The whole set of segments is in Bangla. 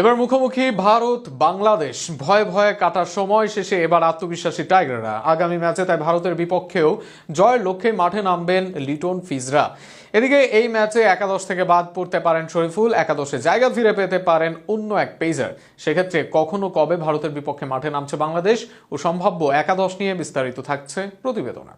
এবার মুখোমুখি ভারত, বাংলাদেশ। ভয়ে ভয়ে কাটার সময় শেষে এবার আত্মবিশ্বাসী টাইগাররা। আগামী ম্যাচে তাই ভারতের বিপক্ষেও জয়ের লক্ষ্যে মাঠে নামবেন লিটন ফিজরা। এদিকে এই ম্যাচে একাদশ থেকে বাদ পড়তে পারেন শরীফুল, একাদশে জায়গা ফিরে পেতে পারেন অন্য এক পেজার সেক্ষেত্রে কখনো কবে ভারতের বিপক্ষে মাঠে নামছে বাংলাদেশ ও সম্ভাব্য একাদশ নিয়ে বিস্তারিত থাকছে প্রতিবেদনা।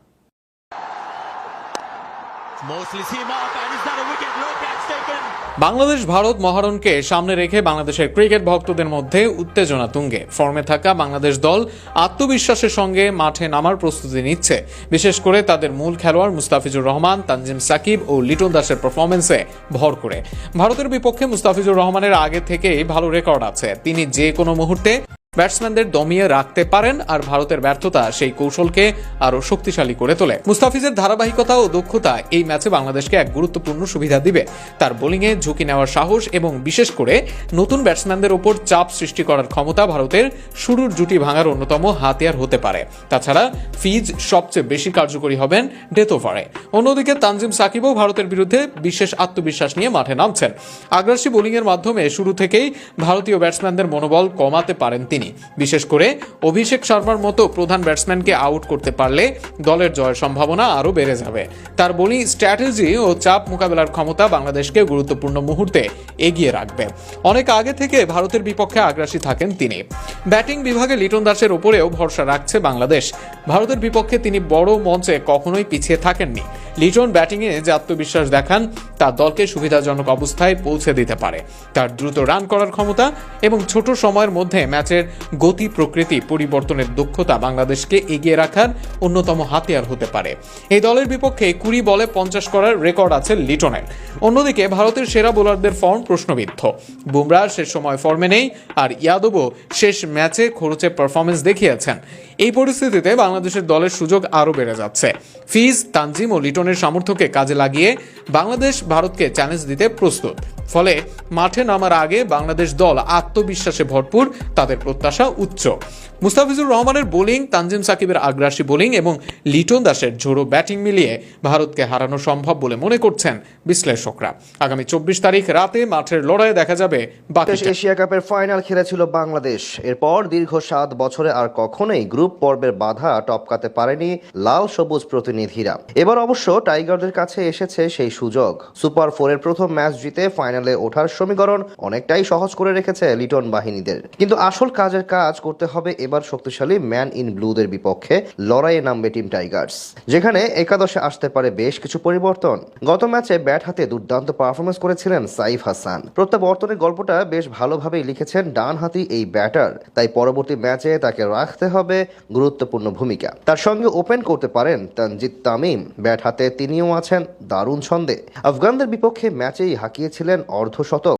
বাংলাদেশ, ভারত মহারণকে সামনে রেখে বাংলাদেশের ক্রিকেট ভক্তদের মধ্যে উত্তেজনা তুঙ্গে। ফর্মে থাকা বাংলাদেশ দল আত্মবিশ্বাসের সঙ্গে মাঠে নামার প্রস্তুতি নিচ্ছে। বিশেষ করে তাদের মূল খেলোয়াড় মুস্তাফিজুর রহমান, তানজিম সাকিব ও লিটন দাসের পারফরমেন্সে ভর করে। ভারতের বিপক্ষে মুস্তাফিজুর রহমানের আগে থেকেই ভালো রেকর্ড আছে। তিনি যে কোনো মুহূর্তে ব্যাটসম্যানদের দমিয়ে রাখতে পারেন আর ভারতের ব্যর্থতা সেই কৌশলকে আরও শক্তিশালী করে তোলে। মুস্তাফিজের ধারাবাহিকতা ও দক্ষতা এই ম্যাচে বাংলাদেশকে এক গুরুত্বপূর্ণ সুবিধা দিবে। তার বোলিংয়ে ঝুঁকি নেওয়ার সাহস এবং বিশেষ করে নতুন ব্যাটসম্যানদের ওপর চাপ সৃষ্টি করার ক্ষমতা ভারতের শুরুর জুটি ভাঙার অন্যতম হাতিয়ার হতে পারে। তাছাড়া ফিজ সবচেয়ে বেশি কার্যকরী হবেন ডেথ ওভারে অন্যদিকে তানজিম সাকিবও ভারতের বিরুদ্ধে বিশেষ আত্মবিশ্বাস নিয়ে মাঠে নামছেন। আগ্রাসী বোলিংয়ের মাধ্যমে শুরু থেকেই ভারতীয় ব্যাটসম্যানদের মনোবল কমাতে পারেন তিনি। বিশেষ করে অভিষেক শর্মার মতো প্রধান ব্যাটসম্যানকে আউট করতে পারলে দলের জয়ের সম্ভাবনা আরও বেড়ে যাবে। তার বোলিং স্ট্র্যাটেজি ও চাপ মোকাবেলার ক্ষমতা বাংলাদেশকে গুরুত্বপূর্ণ মুহূর্তে এগিয়ে রাখবে। অনেক আগে থেকে ভারতের বিপক্ষে আগ্রাসী থাকেন তিনি। ব্যাটিং বিভাগে লিটন দাসের ওপরেও ভরসা রাখছে বাংলাদেশ। ভারতের বিপক্ষে তিনি বড় মঞ্চে কখনোই পিছিয়ে থাকেননি। লিটন ব্যাটিংয়ে যে আত্মবিশ্বাস দেখান, তা দলকে সুবিধাজনক অবস্থায় পৌঁছে দিতে পারে। তার দ্রুত রান করার ক্ষমতা এবং ছোট সময়ের মধ্যে ম্যাচের গতি, প্রকৃতি, পরিবর্তনের দক্ষতা বাংলাদেশকে এগিয়ে রাখার অন্যতম হাতিয়ার হতে পারে। এই দলের বিপক্ষে কুড়ি বলে পঞ্চাশ করার রেকর্ড আছে লিটনের। অন্যদিকে ভারতের সেরা বোলারদের ফর্ম প্রশ্নবিদ্ধ। বুমরাহ শেষ সময় ফর্মে নেই, আর ইয়াদবও শেষ ম্যাচে খরচে পারফরমেন্স দেখিয়েছেন। এই পরিস্থিতিতে বাংলাদেশের দলের সুযোগ আরও বেড়ে যাচ্ছে। ফিজ, তানজিম ও লিটনের সামর্থ্যকে কাজে লাগিয়ে বাংলাদেশ, ভারতকে চ্যালেঞ্জ দিতে প্রস্তুত। ফলে মাঠে নামার আগে বাংলাদেশ দল আত্মবিশ্বাসে ভরপুর তাদের প্রত্যাশা উচ্চ। মুস্তাফিজুর রহমানের বোলিং তানজিম সাকিবের আগ্রাসী বোলিং এবং লিটন দাসের ঝোড়ো ব্যাটিং মিলিয়ে ভারতকে হারানো সম্ভব বলে মনে করছেন বিশ্লেষকরা। আগামী চব্বিশ তারিখ রাতে মাঠের লড়াইয়ে দেখা যাবে এশিয়া কাপের ফাইনাল খেলেছিল বাংলাদেশ। এরপর দীর্ঘ সাত বছরে আর কখনোই গ্রুপ পর্বের বাধা টপকাতে পারেনি লাল সবুজ প্রতিনিধিরা। এবার অবশ্য টাইগারদের কাছে এসেছে সেই সুযোগ। সুপার ফোরের প্রথম ম্যাচ জিতে ফাইনালে ওঠার সমীকরণ অনেকটাই সহজ করে রেখেছে লিটন বাহিনীদের। কিন্তু আসল কাজের কাজ করতে হবে এবার শক্তিশালী ম্যান ইন ব্লুদের বিপক্ষে লড়াইয়ে নামবে টিম টাইগার্স, যেখানে একাদশে আসতে পারে বেশ কিছু পরিবর্তন। গত ম্যাচে ব্যাট হাতে দুর্দান্ত পারফরমেন্স করেছিলেন সাইফ হাসান। প্রত্যাবর্তনের গল্পটা বেশ ভালোভাবেই লিখেছেন ডানহাতি এই ব্যাটার, তাই পরবর্তী ম্যাচে তাকে রাখতে হবে গুরুত্বপূর্ণ ভূমিকা। তার সঙ্গে ওপেন করতে পারেন তানজিদ তামিম। ব্যাট হাতে তিনিও আছেন, দারুণ ছন্দে। আফগানদের বিপক্ষে ম্যাচেই হাঁকিয়েছিলেন অর্ধশতক